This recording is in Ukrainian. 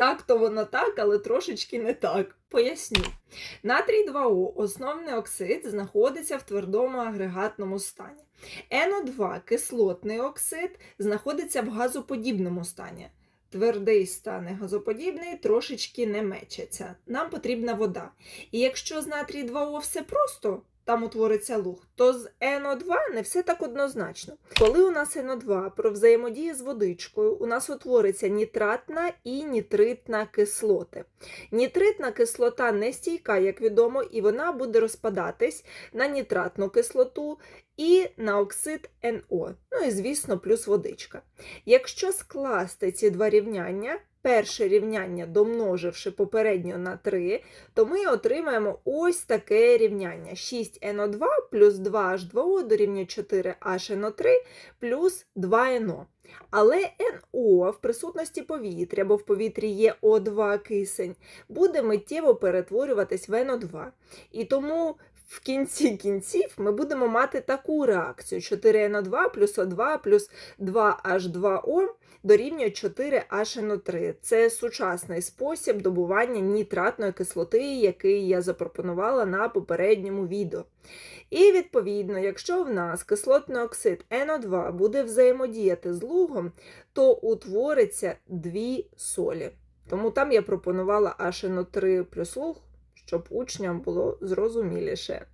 Так, то воно так, але трошечки не так. Поясню. Натрій 2О, основний оксид, знаходиться в твердому агрегатному стані. НО2, кислотний оксид, знаходиться в газоподібному стані. Твердий стан газоподібний трошечки не мечаться. Нам потрібна вода. І якщо з натрій 2О все просто, там утвориться луг, то з НО2 не все так однозначно. Коли у нас НО2 про взаємодію з водичкою, у нас утвориться нітратна і нітритна кислоти. Нітритна кислота не стійка, як відомо, і вона буде розпадатись на нітратну кислоту і на оксид НО. Ну і, звісно, плюс водичка. Якщо скласти ці два рівняння, перше рівняння домноживши попередньо на 3, то ми отримаємо ось таке рівняння. 6NO2 плюс 2H2O дорівнює 4HNO3 плюс 2NO. Але NO в присутності повітря, бо в повітрі є O2 кисень, буде миттєво перетворюватись в NO2. І тому в кінці кінців ми будемо мати таку реакцію: 4NO2 плюс O2 плюс 2H2O дорівнює 4HNO3. Це сучасний спосіб добування нітратної кислоти, який я запропонувала на попередньому відео. І відповідно, якщо в нас кислотний оксид NO2 буде взаємодіяти з лугом, то утвориться дві солі. Тому там я пропонувала HNO3 плюс луг, щоб учням було зрозуміліше.